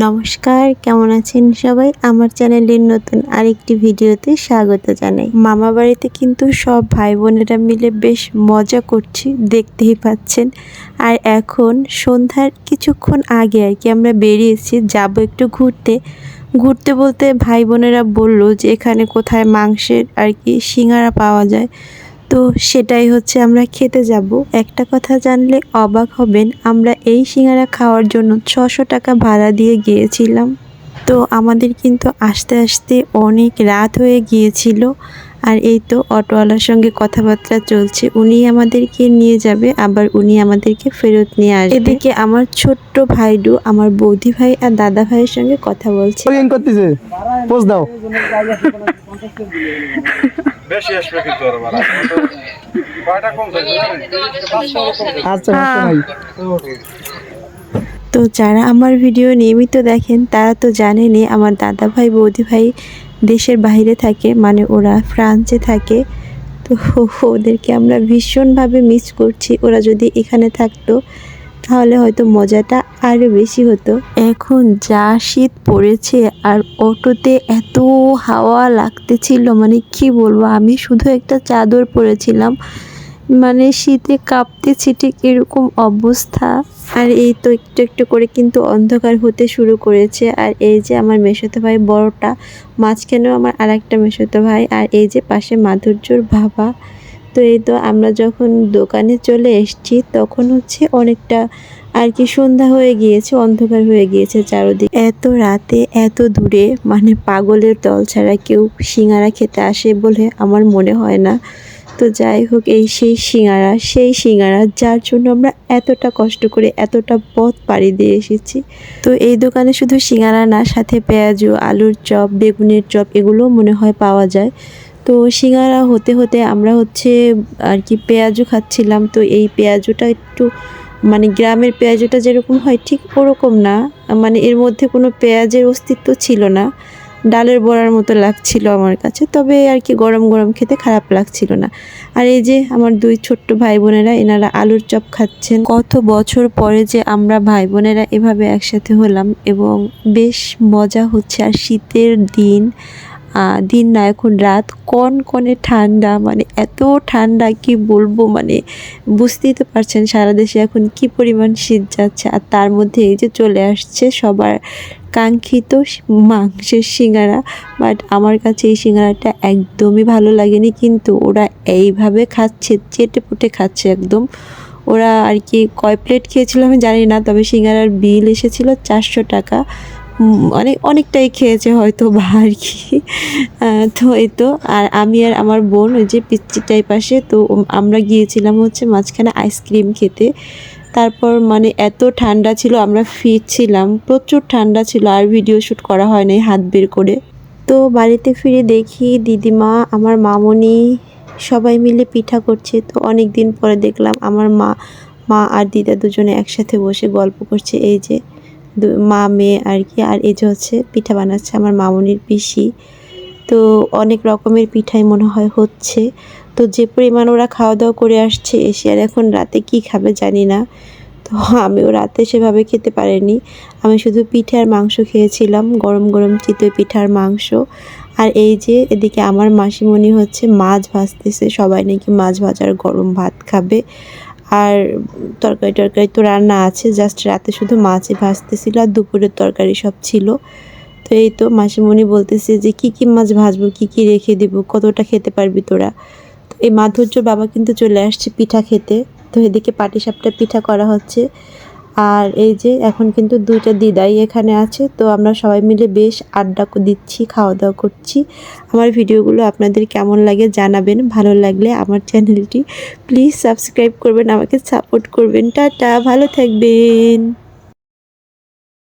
নমস্কার, কেমন আছেন সবাই? আমার চ্যানেলের নতুন আরেকটি ভিডিওতে স্বাগত জানাই। মামা বাড়িতে কিন্তু সব ভাই বোনেরা মিলে বেশ মজা করছি, দেখতেই পাচ্ছেন। আর এখন সন্ধ্যার কিছুক্ষণ আগে আর কি আমরা বেরিয়েছি, যাব একটু ঘুরতে। ঘুরতে বলতে ভাই বোনেরা বলল যে এখানে কোথায় মাংসের আর কি সিঙ্গারা পাওয়া যায়। তো সেটাই হচ্ছে আমরা খেতে যাব। একটা কথা জানলে অবাক হবেন আমরা এই সিঙ্গারা খাওয়ার জন্য ছশো টাকা ভাড়া দিয়ে গিয়েছিলাম। তো আমাদের কিন্তু আস্তে আস্তে অনেক রাত হয়ে গিয়েছিল আর এই তো অটোওয়ালার সঙ্গে কথাবার্তা চলছে। উনি আমাদেরকে নিয়ে যাবে আবার উনি আমাদেরকে ফেরত নিয়ে আসবে। এদিকে আমার ছোট্ট ভাইডু আমার বৌদি ভাই আর দাদা ভাইয়ের সঙ্গে কথা বলছে। করতেছে দাও বেশি আসবে কিন্তু আর কয়টা কম থাকবে আচ্ছা নাই তো যারা আমার ভিডিও নিয়মিত দেখেন তারা তো জানেনই আমার দাদা ভাই বৌদি ভাই দেশের বাইরে থাকে মানে ওরা ফ্রান্সে থাকে। তো ওদেরকে আমরা ভীষণভাবে মিস করছি। ওরা যদি এখানে থাকতো তাহলে হয়তো মজাটা আরও বেশি হতো। এখন যা শীত পড়েছে আর অটোতে এত হাওয়া লাগতেছিল মানে কি বলব আমি শুধু একটা চাদর পরেছিলাম। মানে শীতে কাঁপতেছি ঠিক এরকম অবস্থা। আর এই তো একটু একটু করে কিন্তু অন্ধকার হতে শুরু করেছে। আর এই যে আমার মেশোতো ভাই বড়টা মাঝখানেও আমার আর একটা মেশোতো ভাই আর এই যে পাশে মাধুর্যর বাবা। তো এই তো আমরা যখন দোকানে চলে এসেছি, তখন হচ্ছে অনেকটা আর কি সন্ধ্যা হয়ে গিয়েছে, অন্ধকার হয়ে গিয়েছে চারদিকে। এত রাতে, এত দূরে মানে পাগলের দল ছাড়া কেউ সিঙ্গারা খেতে আসে বলে আমার মনে হয় না। তো যাই হোক, এই সেই সিঙ্গারা সেই সিঙ্গারা, যার জন্য আমরা এতটা কষ্ট করে, এতটা পথ পাড়ি দিয়ে এসেছি। তো এই দোকানে শুধু সিঙ্গারা না, সাথে পেঁয়াজু, আলুর চপ, বেগুনের চপ, এগুলোও মনে হয় পাওয়া যায়। তো সিঙ্গারা হতে হতে আমরা হচ্ছে আর কি পেঁয়াজও খাচ্ছিলাম। তো এই পেঁয়াজুটা একটু মানে গ্রামের পেঁয়াজুটা যেরকম হয় ঠিক ওরকম না। মানে এর মধ্যে কোনো পেঁয়াজের অস্তিত্ব ছিল না। ডালের বড়ার মতো লাগছিল আমার কাছে। তবে আর কি গরম গরম খেতে খারাপ লাগছিল না। আর এই যে আমার দুই ছোট্ট ভাই বোনেরা এনারা আলুর চপ খাচ্ছেন। কত বছর পরে যে আমরা ভাই বোনেরা এভাবে একসাথে হলাম এবং বেশ মজা হচ্ছে। আর শীতের দিন দিন না, এখন রাত। কন কনে ঠান্ডা মানে এত ঠান্ডা, কি বলব মানে বুঝতেই তো পারছেন সারা দেশে এখন কি পরিমাণ শীত যাচ্ছে। আর তার মধ্যে এই যে চলে আসছে সবার কাঙ্ক্ষিত মাংসের সিঙ্গারা। বাট আমার কাছে এই সিঙ্গারাটা একদমই ভালো লাগেনি, কিন্তু ওরা এইভাবে খাচ্ছে চেটে পুটে খাচ্ছে একদম। ওরা আর কি কয় প্লেট খেয়েছিল আমি জানি না, তবে সিঙ্গারার বিল এসেছিল চারশো টাকা। অনেক, অনেকটাই খেয়েছে হয়তো বা আর কি। তো এই তো, আর আমি আর আমার বোন ওই যে পিচ্চিটাই পাশে, তো আমরা গিয়েছিলাম হচ্ছে মাঝখানে আইসক্রিম খেতে। তারপর মানে এত ঠান্ডা ছিল, আমরা ফিরছিলাম, প্রচুর ঠান্ডা ছিল, আর ভিডিও শ্যুট করা হয় নাই হাত বের করে। তো বাড়িতে ফিরে দেখি দিদিমা, আমার মামনি, সবাই মিলে পিঠা করছে। তো অনেক দিন পরে দেখলাম আমার মা মা আর দিদা দুজনে একসাথে বসে গল্প করছে, এই যে মা, মেয়ে আর কি। আর এই যে হচ্ছে পিঠা বানাচ্ছে আমার মামনির পিসি। তো অনেক রকমের পিঠাই মনে হয় হচ্ছে। তো যে পরিমাণ ওরা খাওয়া দাওয়া করে আসছে, এসে আর এখন রাতে কি খাবে জানি না। তো আমিও রাতে সেভাবে খেতে পারিনি। আমি শুধু পিঠে আর মাংস খেয়েছিলাম, গরম গরম চিতই পিঠার মাংস। আর এই যে এদিকে আমার মাসিমণি হচ্ছে মাছ ভাজতেছে, সবাই নাকি মাছ ভাজার গরম ভাত খাবে। আর তরকারি টরকারি তো রান্না আছে জাস্ট রাতে শুধু মাছই ভাজতেছিল আর দুপুরের তরকারি সব ছিল। তো এই তো মাসিমণি বলতেছে যে, কি কি মাছ ভাজবো, কি কি রেখে দেবো, কতটা খেতে পারবি তোরা? তো এই মাধুর্য বাবা কিন্তু চলে আসছে পিঠা খেতে। তো এদিকে পাটিসাপটা পিঠা করা হচ্ছে। আর এই যে এখন কিন্তু দুইটা দিদাই এখানে আছে, তো আমরা সবাই মিলে বেশ আড্ডা দিচ্ছি, খাওয়া দাওয়া করছি। আমার ভিডিওগুলো আপনাদের কেমন লাগে জানাবেন, ভালো লাগলে আমার চ্যানেলটি প্লিজ সাবস্ক্রাইব করবেন, আমাকে সাপোর্ট করবেন। টাটা, ভালো থাকবেন।